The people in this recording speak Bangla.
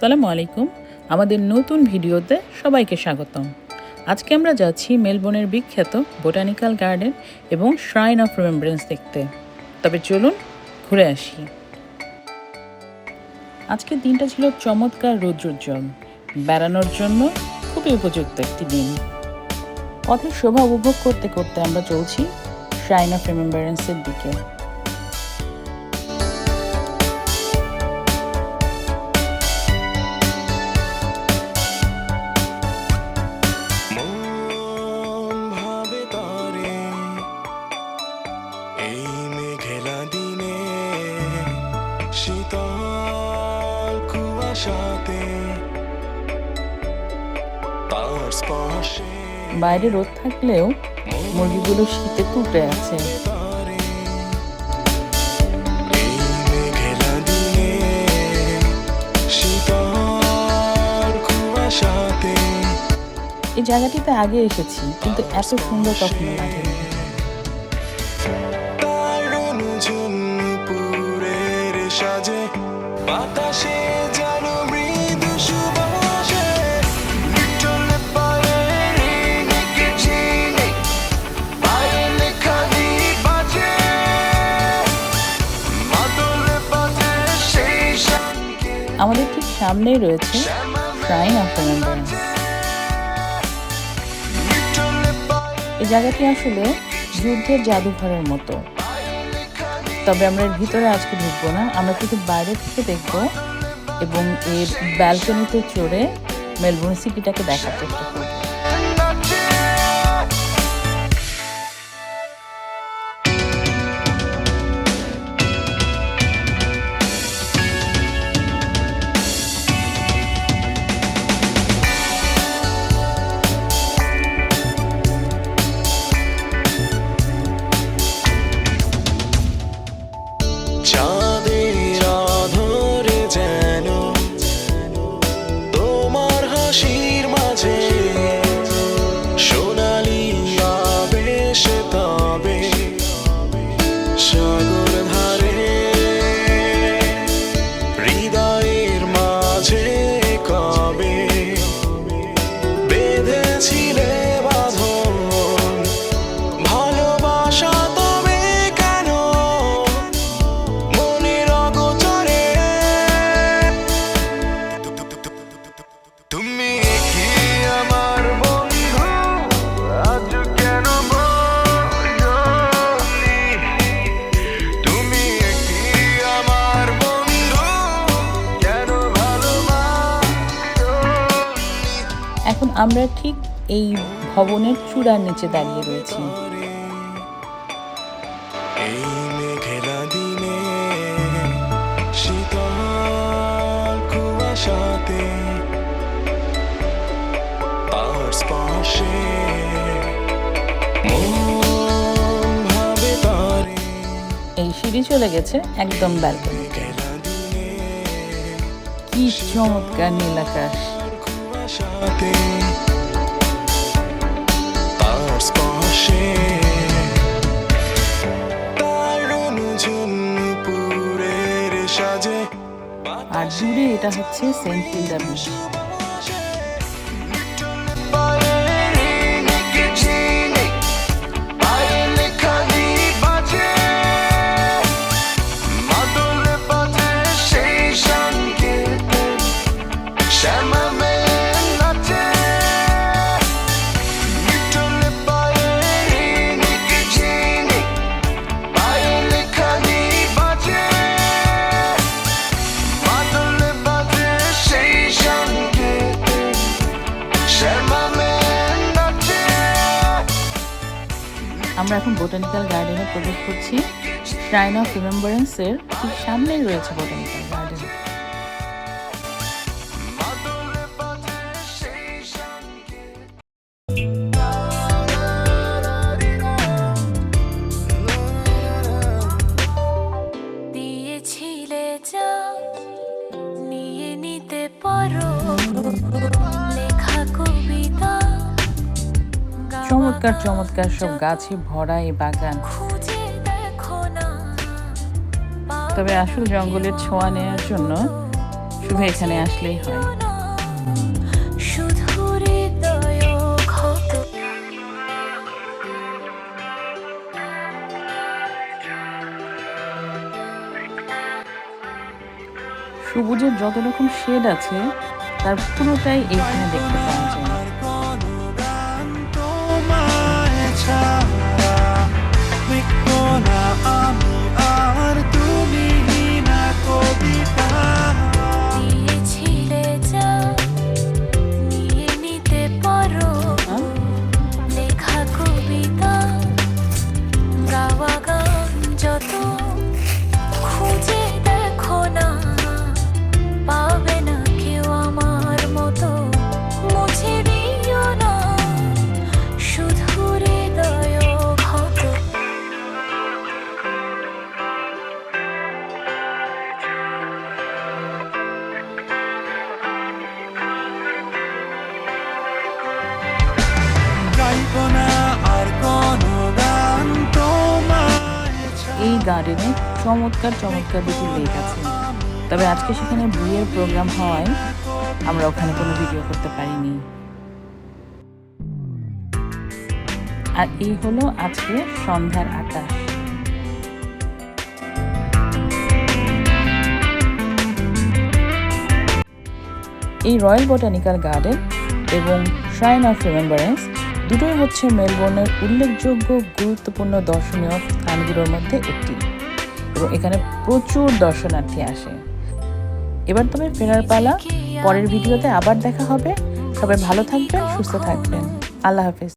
সালামু আলাইকুম। আমাদের নতুন ভিডিওতে সবাইকে স্বাগতম। আজকে আমরা যাচ্ছি মেলবোর্নের বিখ্যাত বোটানিক্যাল গার্ডেন এবং শ্রাইন অফ রিমেম্বারেন্স দেখতে। তবে চলুন ঘুরে আসি। আজকের দিনটা ছিল চমৎকার রৌদ্রোজ্জ্বল। বেড়ানোর জন্য খুবই উপযুক্ত একটি দিন। পথের শোভা উপভোগ করতে করতে আমরা চলছি শ্রাইন অফ রিমেম্বারেন্সের দিকে। এই মেঘেলা দিনে শীতল কুয়াশাতে তার স্পর্শে বাইরে রোদ থাকলেও মুরগিগুলো শীতে কুকড়ে আছে। এই জায়গাটিতে আগে এসেছি কিন্তু এত সুন্দর কখনো লাগেনি। বাতাসে যেন মৃদু সুবাসে লিটল পায়ে নেকে চিনে পায়ে লেখা বাজে। মাদল বাজে সেই আমাদের ঠিক সামনেই রয়েছে শ্রাইন অফ রিমেম্বারেন্স লিটল পায়ে এই জায়গাটি আসলে যুদ্ধের জাদুঘরের মতো। তবে আমরা ভিতরে আজকে ঢুকবো না। আমরা কিন্তু বাইরে থেকে দেখব এবং এর ব্যালকনিতে চড়ে মেলবোর্ন সিটিটাকে দেখার চেষ্টা করব। তুমি কি আমার বন্ধু? আজ কেন তুমি কি আমার বন্ধু? কেন ভালোবাসনি? এখন আমরা ঠিক এই ভবনের চূড়ার নিচে দাঁড়িয়ে রয়েছি। এই মেঘেলা দিনে শীতল কুয়াশাতে তার স্পর্শে। এই সিঁড়ি চলে গেছে একদম ব্যালকনি। কি চমৎকার নীল আকাশ। আর দূরে এটা হচ্ছে সেন্ট হিলডা বিচ আমরা এখন বোটানিক্যাল গার্ডেনে প্রবেশ করছি। শ্রাইন অফ রিমেম্বারেন্সের ঠিক সামনেই রয়েছে বোটানিক্যাল গার্ডেন দিয়েছিলে যা চমৎকার চমৎকার সব গাছে ভরা এই বাগান। তবে আসল জঙ্গলের ছোঁয়া নেওয়ার জন্য শুধু এখানে আসলেই হয়। সবুজের যত রকম শেড আছে, তার পুরোটাই এখানে দেখতে পাওয়া যায় গার্ডেনে চমৎকার চমৎকার দুটি লেক আছে। তবে আজকে সেখানে বিয়ের প্রোগ্রাম হওয়ায় আমরা ওখানে কোনো ভিডিও করতে পারিনি। আর এই হলো আজকে সন্ধ্যার আকাশ। এই রয়্যাল বোটানিক্যাল গার্ডেন এবং শ্রাইন অফ রিমেম্বারেন্স দুটোই হচ্ছে মেলবোর্নের উল্লেখযোগ্য গুরুত্বপূর্ণ দর্শনীয় স্থানগুলোর মধ্যে একটি। এবং এখানে প্রচুর দর্শনার্থী আসে। এবার তবে ফেরার পালা, পরের ভিডিওতে আবার দেখা হবে। সবাই ভালো থাকবেন, সুস্থ থাকবেন। আল্লাহ হাফিজ।